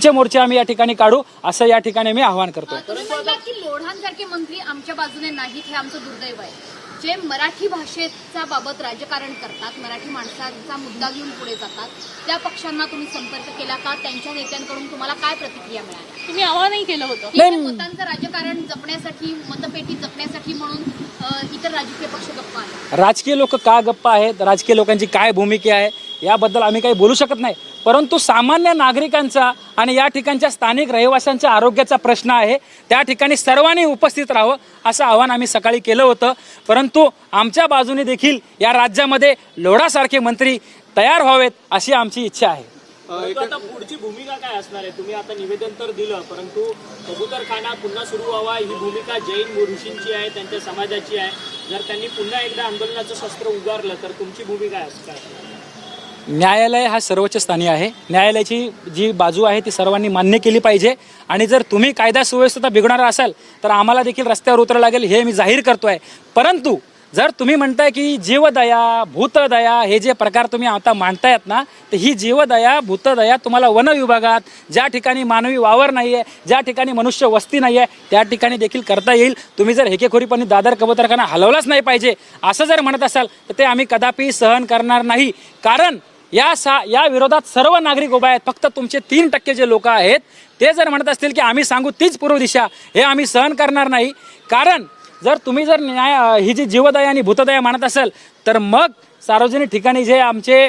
चे मोर्चे आम्ही या ठिकाणी काढू असं या ठिकाणी मी आवाहन करतो तुम्ही म्हणला की लोढांसारखे मंत्री आमच्या बाजूने नाहीत हे आमचं दुर्दैव आहे. जे मराठी भाषेच्या बाबत राजकारण करतात मराठी माणसांचा मुद्दा घेऊन पुढे जातात त्या पक्षांना तुम्ही संपर्क केला का? त्यांच्या नेत्यांकडून तुम्हाला काय प्रतिक्रिया मिळाली? तुम्ही आवाहनही केलं होतं. की मतांचं राजकारण जपण्यासाठी मतपेटी जपण्यासाठी म्हणून राजकीय पक्ष गप्पा राजकीय लोक का गप्पा आहेत? राजकीय लोकांची काय भूमिका आहे? याबद्दल आम्ही काही बोलू शकत नाही. परंतु सामान्य नागरिकांचा आणि या ठिकाणच्या स्थानिक रहिवाशांच्या आरोग्याचा प्रश्न आहे. त्या ठिकाणी सर्वांनी उपस्थित राहावं असं आव्हान आम्ही सकाळी केलं होतं. परंतु आमच्या बाजूने देखील या राज्यामध्ये लोढासारखे मंत्री तयार व्हावेत अशी आमची इच्छा आहे. आता पुढची भूमिका काय असणार आहे? तुम्ही आता निवेदन तर दिलं परंतु कबूतरखाना पुन्हा सुरू व्हावा ही भूमिका जैन ऋषींची आहे त्यांच्या समाजाची आहे. जर त्यांनी पुन्हा एकदा आंदोलनाचं शस्त्र उगारलं तर तुमची भूमिका असणार? न्यायालय हा सर्वोच्च स्थानी आहे. न्यायालयाची जी बाजू आहे ती सर्वांनी मान्य केली पाहिजे. आणि जर तुम्ही कायदा सुव्यवस्था बिघडणार असाल तर आम्हाला देखील रस्त्यावर उतरावं लागेल हे मी जाहीर करतोय. परंतु जर तुम्ही म्हणताय की जीवदया भूतदया हे जे प्रकार तुम्ही आता मांडतायत ना तर ही जीवदया भूतदया तुम्हाला वन विभागात ज्या ठिकाणी मानवी वावर नाही आहे ज्या ठिकाणी मनुष्य वस्ती नाही आहे त्या ठिकाणी देखील करता येईल. तुम्ही जर हेकेखोरीपणे दादर कबूतरखाना हलवलाच नाही पाहिजे असं जर म्हणत असाल तर ते आम्ही कदापि सहन करणार नाही. कारण या सा या विरोधात सर्व नागरिक उभा आहेत फक्त तुमचे तीन टक्के जे लोक आहेत ते जर म्हणत असतील की आम्ही सांगू तीच पूर्व दिशा हे आम्ही सहन करणार नाही. कारण जर तुम्ही जर न्याय ही जी जीवदया आणि भूतदया मानत असाल तर मग सार्वजनिक ठिकाणी जे आमचे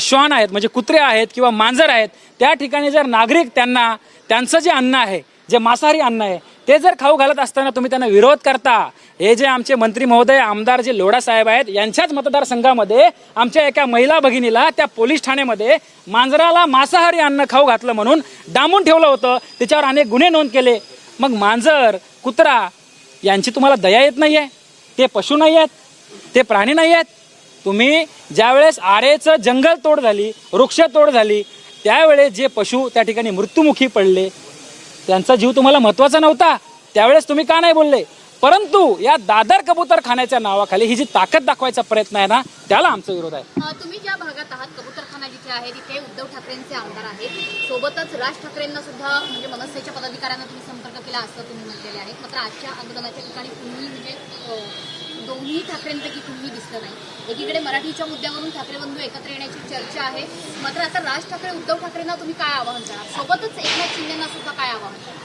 श्वान आहेत म्हणजे कुत्रे आहेत किंवा मांजर आहेत त्या ठिकाणी जर नागरिक त्यांना त्यांचं जे अन्न आहे जे मांसाहारी अन्न आहे ते जर खाऊ घालत असताना तुम्ही त्यांना विरोध करता हे जे आमचे मंत्री महोदय आमदार जे लोढा साहेब आहेत यांच्याच मतदारसंघामध्ये आमच्या एका महिला भगिनीला त्या पोलीस ठाण्यामध्ये मांजराला मांसाहारी अन्न खाऊ घातलं म्हणून डांबून ठेवलं होतं. त्याच्यावर अनेक गुन्हे नोंद केले. मग मांजर कुत्रा यांची तुम्हाला दया येत नाही आहे. ते पशु नाही आहेत. ते प्राणी नाही आहेत. तुम्ही ज्यावेळेस आरेचं जंगल तोड झाली वृक्ष तोड झाली त्यावेळेस जे पशु त्या ठिकाणी मृत्युमुखी पडले त्यांचा जीव तुम्हाला महत्त्वाचा नव्हता. त्यावेळेस तुम्ही का नाही बोलले? परंतु या दादर कबूतर खाण्याच्या नावाखाली ही जी ताकद दाखवायचा प्रयत्न आहे ना त्याला आमचा विरोध आहे. तुम्ही ज्या भागात आहात कबूतरखाना जिथे आहे तिथे उद्धव ठाकरेंचे आमदार आहेत. सोबतच राज ठाकरेंना सुद्धा म्हणजे मनसेच्या पदाधिकाऱ्यांना तुम्ही संपर्क केला असं तुम्ही म्हटलेले आहे. मात्र आजच्या आंदोलनाच्या ठिकाणी तुम्ही म्हणजे दोन्ही ठाकरेंपैकी तुम्ही दिसलं नाही. एकीकडे मराठीच्या मुद्द्यावरून ठाकरे बंधू एकत्र येण्याची चर्चा आहे. मात्र आता राज ठाकरे उद्धव ठाकरेंना तुम्ही काय आवाहन करा सोबतच एकनाथ शिंदेना सुद्धा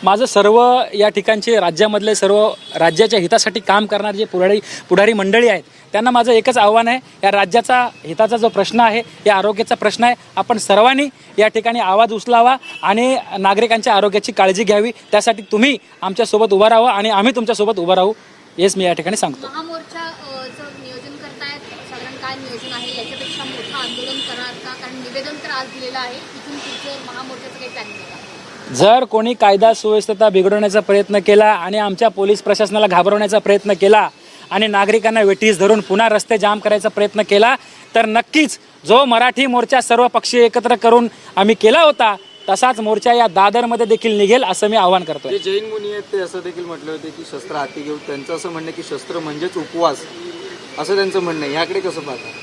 माझं सर्व या ठिकाणचे राज्यामधले सर्व राज्याच्या हितासाठी काम करणारे जे पुढारी पुढारी मंडळी आहेत त्यांना माझं एकच आव्हान आहे या राज्याचा हिताचा जो प्रश्न आहे या आरोग्याचा प्रश्न आहे आपण सर्वांनी या ठिकाणी आवाज उचलावा आणि नागरिकांच्या आरोग्याची काळजी घ्यावी. त्यासाठी तुम्ही आमच्यासोबत उभं राहा आणि आम्ही तुमच्यासोबत उभं राहू हेच मी या ठिकाणी सांगतो. आंदोलन करणार का? कारण निवेदन तर आज दिलेलं आहे इथून पुढचं महामोर्चाचं काही प्लॅनिंग जर कोणी कायदा सुव्यवस्थेचा बिघडवण्याचा प्रयत्न केला आणि आमच्या पोलीस प्रशासनाला घाबरवण्याचा प्रयत्न केला आणि नागरिकांना वेटीस धरून पुन्हा रस्ते जाम करायचा प्रयत्न केला तर नक्कीच जो मराठी मोर्चा सर्व पक्षी एकत्र करून आम्ही केला होता तसाच मोर्चा या दादरमध्ये देखील निघेल असं मी आव्हान करतो जे जैन मुनी आहेत ते असं देखील म्हटले होते की शस्त्र हाती घेऊ त्यांचं असं म्हणणं की शस्त्र म्हणजेच उपवास असं त्यांचं म्हणणं आहे. ह्याकडे कसं पाहतात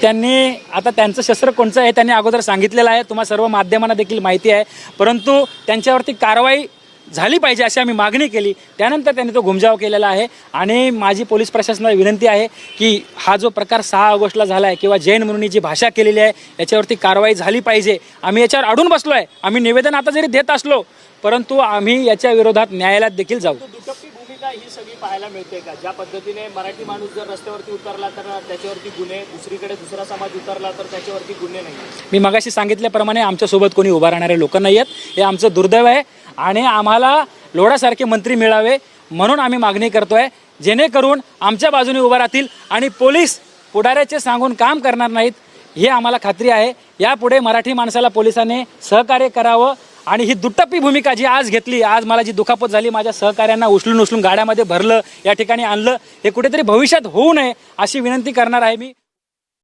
त्यांनी आता त्यांचं शस्त्र कोणचं आहे त्यांनी अगोदर सांगितलेलं आहे. तुम्हा सर्व माध्यमांना देखील माहिती आहे. परंतु त्यांच्यावरती कारवाई झाली पाहिजे अशी आम्ही मागणी केली. त्यानंतर त्यांनी तो घुमजाव केलेला आहे. आणि माझी पोलीस प्रशासनाला विनंती आहे की हा जो प्रकार सहा ऑगस्टला झाला आहे किंवा जैन म्हणून जी भाषा केलेली आहे याच्यावरती कारवाई झाली पाहिजे. आम्ही याच्यावर अडून बसलो आहे आम्ही निवेदन आता जरी देत असलो परंतु आम्ही याच्या विरोधात न्यायालयात देखील जाऊ. तो ही सगळी पाहायला मिळते का? ज्या पद्धतीने मराठी माणूस जर रस्त्यावरती उतरला तर त्याच्यावरती गुन्हे दुसरीकडे दुसरा समाज उतरला तर त्याच्यावरती गुन्हे नाही. मी मगाशी सांगितल्याप्रमाणे आमच्यासोबत कोणी उभा राहणारे लोक नाही आहेत. हे आमचं दुर्दैव आहे आणि आम्हाला लोढासारखे मंत्री मिळावे म्हणून आम्ही मागणी करतोय. जेणेकरून आमच्या बाजूने उभा राहतील आणि पोलीस पुढाऱ्याचे सांगून काम करणार नाहीत हे आम्हाला खात्री आहे. यापुढे मराठी माणसाला पोलिसांनी सहकार्य करावं आणि ही दुट्टप्पी भूमिका जी आज घेतली आज मला जी दुखापत झाली माझ्या सहकाऱ्यांना उचलून उचलून गाड्यामध्ये भरलं या ठिकाणी आणलं हे कुठेतरी भविष्यात होऊ नये अशी विनंती करणार आहे मी.